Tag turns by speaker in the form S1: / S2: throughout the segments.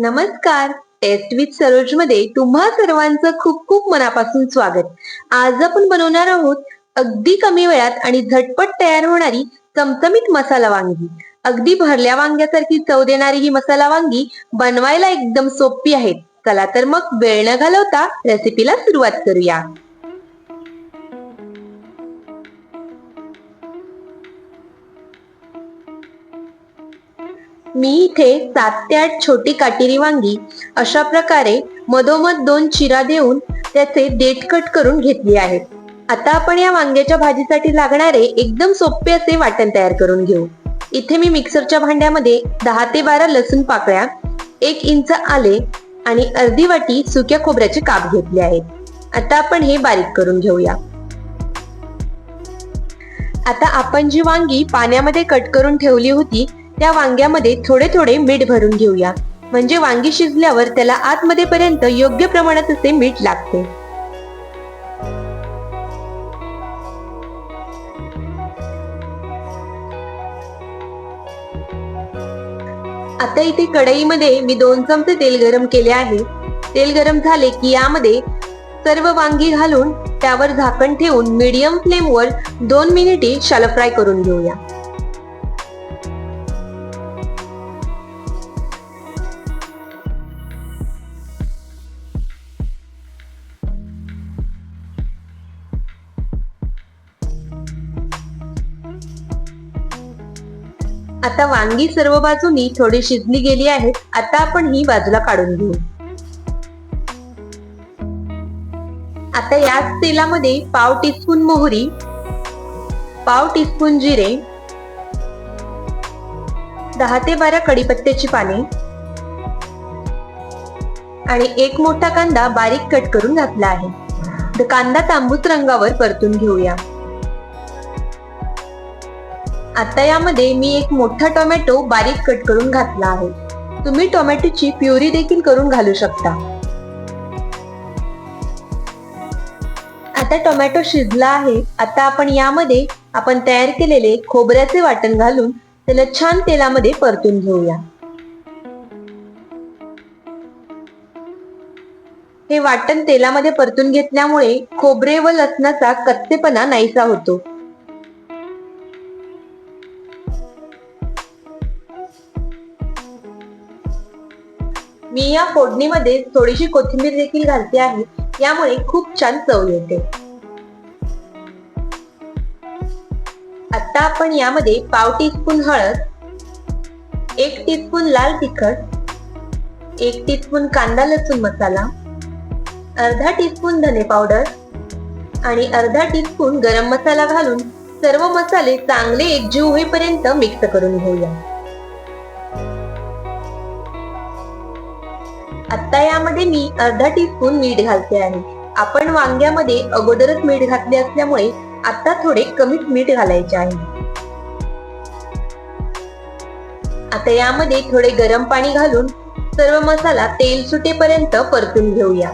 S1: नमस्कार. Taste with सरोजमध्ये तुम्हा सर्वांचं खूप खूप मनापासून स्वागत. आज आपण बनवणार आहोत अगदी कमी वेळात आणि झटपट तयार होणारी चमचमीत मसाला वांगी. अगदी भरल्या वांग्यासारखी चव देणारी ही मसाला वांगी बनवायला एकदम सोपी आहेत चला तर मग वेळ न घालवता रेसिपीला सुरुवात करूया. मी इथे सात ते आठ छोटी काटेरी वांगी अशा प्रकारे मधोमध दोन चिरा देऊन त्याचे देठ कट करून घेतली आहेत आता आपण या वांग्याच्या भाजीसाठी लागणारे एकदम सोपे असे वाटण तयार करून घेऊ. इथे मी मिक्सरच्या भांड्यामध्ये दहा ते बारा लसूण पाकळ्या एक इंच आले आणि अर्धी वाटी सुक्या खोबऱ्याचे काप घेतले आहेत. आता आपण हे बारीक करून घेऊया. आता आपण जी वांगी पाण्यामध्ये कट करून ठेवली होती त्या वांग्यामध्ये थोडे थोडे मीठ भरून घेऊया. म्हणजे वांगी शिजल्यावर त्याला आतमध्ये पर्यंत योग्य प्रमाणात असे मीठ लागते. आता इथे कढईमध्ये मी दोन चमचे तेल गरम केले आहे. तेल गरम झाले की यामध्ये सर्व वांगी घालून त्यावर झाकण ठेवून मीडियम फ्लेमवर दोन मिनिटे शालो फ्राय करून घेऊया. आता वांगी सर्व बाजूनी थोडी शिजली गेली आहेत. आता आपण ही बाजूला काढून घेऊ. आता याच तेलामध्ये पाव टीस्पून मोहरी पाव टीस्पून जिरे दहा ते बारा कडीपत्त्याची पाने आणि एक मोठा कांदा बारीक कट करून घातला आहे. कांदा तांबूस रंगावर परतून घेऊया. आता यामध्ये मी एक मोठा टोमॅटो बारीक कट करून घातला आहे. तुम्ही टोमॅटोची प्युरी देखील करून घालू शकता. आता टोमॅटो शिजला आहे. आता आपण यामध्ये आपण तयार केलेले खोबऱ्याचे वाटण घालून त्याला छान तेलामध्ये परतून घेऊया. हे वाटण तेलामध्ये परतून घेतल्यामुळे खोबरे व लसणाचा कच्चेपणा नाहीसा होतो. मी या फोडणीमध्ये थोडीशी कोथिंबीर देखील घालते आहे. यामुळे खूप छान चव येते. आता आपण यामध्ये पाव टीस्पून हळद एक टीस्पून लाल तिखट एक टीस्पून कांदा लसूण मसाला अर्धा टीस्पून धने पावडर आणि अर्धा टीस्पून गरम मसाला घालून सर्व मसाले चांगले एकजीव होईपर्यंत मिक्स करून घेऊया. आता यामध्ये मी अर्धा टीस्पून मीठ घालते आहे आपण वांग्यामध्ये अगोदरच मीठ घातले असल्यामुळे आता थोडे कमीच मीठ घालायचे आहे. आता यामध्ये थोडे गरम पाणी घालून सर्व मसाला तेल सुटेपर्यंत परतून घेऊया.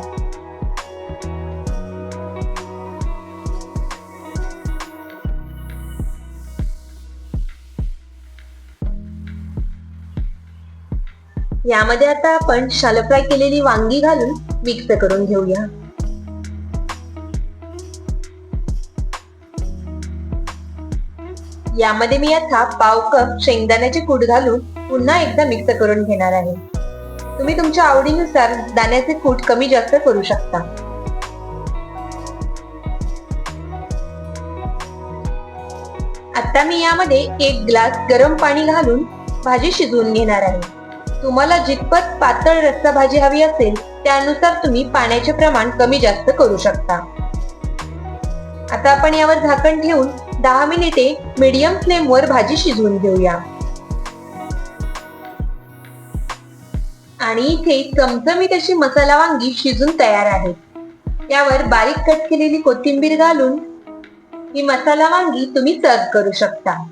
S1: यामध्ये आता आपण शालो फ्राय केलेली वांगी घालून मिक्स करून घेऊया. यामध्ये मी आता पाव कप शेंगदाण्याचे कूट घालून पुन्हा एकदा मिक्स करून घेणार आहे. तुम्ही तुमच्या आवडीनुसार दाण्याचे कूट कमी जास्त करू शकता. आता मी यामध्ये एक ग्लास गरम पाणी घालून भाजी शिजवून घेणार आहे. तुम्हाला जितपत पातळ रस्सा भाजी हवी असेल त्यानुसार तुम्ही पाण्याचे प्रमाण कमी जास्त करू शकता. आता आपण यावर झाकण ठेवून दहा मिनिटे मीडियम फ्लेमवर भाजी शिजवून घेऊया. आणि इथे चमचमीत अशी मसाला वांगी शिजून तयार आहे. यावर बारीक कट केलेली कोथिंबीर घालून ही मसाला वांगी तुम्ही सर्व करू शकता.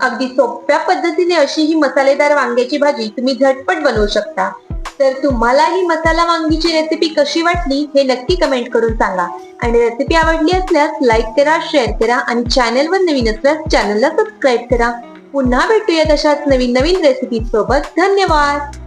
S1: अगदी सोप्या पद्धतीने अशी ही मसालेदार वांग्याची भाजी तुम्ही झटपट बनवू शकता. तर तुम्हाला ही मसाला वांगीची रेसिपी कशी वाटली हे नक्की कमेंट करून सांगा. आणि रेसिपी आवडली असल्यास लाईक करा शेअर करा आणि चॅनलवर नवीन असल्यास चॅनलला सबस्क्राईब करा. पुन्हा भेटूया तशाच नवीन नवीन रेसिपी सोबत. धन्यवाद!